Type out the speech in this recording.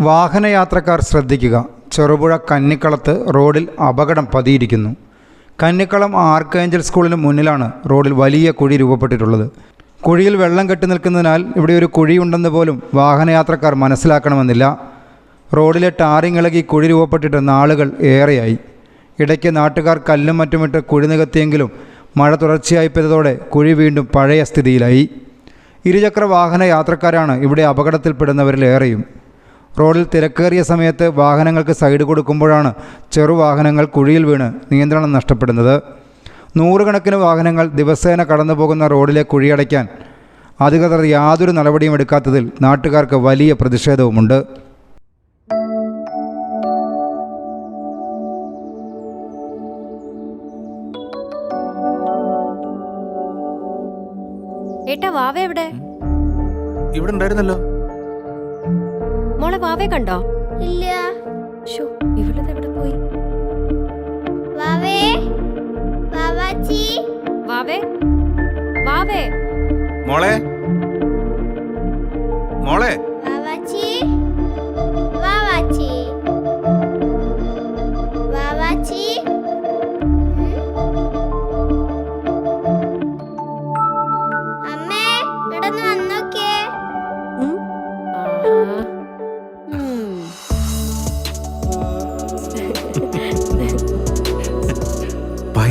വാഹനയാത്രക്കാർ ശ്രദ്ധിക്കുക. ചെറുപുഴ കന്നിക്കളത്ത് റോഡിൽ അപകടം പതിയിരിക്കുന്നു. കന്നിക്കളം ആർക്കേഞ്ചൽ സ്കൂളിന് മുന്നിലാണ് റോഡിൽ വലിയ കുഴി രൂപപ്പെട്ടിട്ടുള്ളത്. കുഴിയിൽ വെള്ളം കെട്ടി നിൽക്കുന്നതിനാൽ ഇവിടെ ഒരു കുഴിയുണ്ടെന്ന് പോലും വാഹനയാത്രക്കാർ മനസ്സിലാക്കണമെന്നില്ല. റോഡിലെ ടാറിങ് ഇളകി കുഴി രൂപപ്പെട്ടിട്ട് നാളുകൾ ഏറെയായി. ഇടയ്ക്ക് നാട്ടുകാർ കല്ലും മറ്റുമിട്ട് കുഴി നികത്തിയെങ്കിലും മഴ തുടർച്ചയായി പെയ്തതോടെ കുഴി വീണ്ടും പഴയ സ്ഥിതിയിലായി. ഇരുചക്ര വാഹന യാത്രക്കാരാണ് ഇവിടെ അപകടത്തിൽപ്പെടുന്നവരിലേറെയും. റോഡിൽ തിരക്കേറിയ സമയത്ത് വാഹനങ്ങൾക്ക് സൈഡ് കൊടുക്കുമ്പോഴാണ് ചെറുവാഹനങ്ങൾ കുഴിയിൽ വീണ് നിയന്ത്രണം നഷ്ടപ്പെടുന്നത്. നൂറുകണക്കിന് വാഹനങ്ങൾ ദിവസേന കടന്നു പോകുന്ന റോഡിലെ കുഴിയടയ്ക്കാൻ അധികൃതർ യാതൊരു നടപടിയും എടുക്കാത്തതിൽ നാട്ടുകാർക്ക് വലിയ പ്രതിഷേധവുമുണ്ട്. ഏട്ടാ വാവ എവിടെ? ഇവിടെ ഉണ്ടായിരുന്നല്ലോ. മോളെ വാവെ കണ്ടോ? ഇല്ല. ഷോ ഇവളിത് എവിടെ പോയി? വാവേ വാവാച്ചി. വാവേ വാവേ. മോളെ. മോളെ.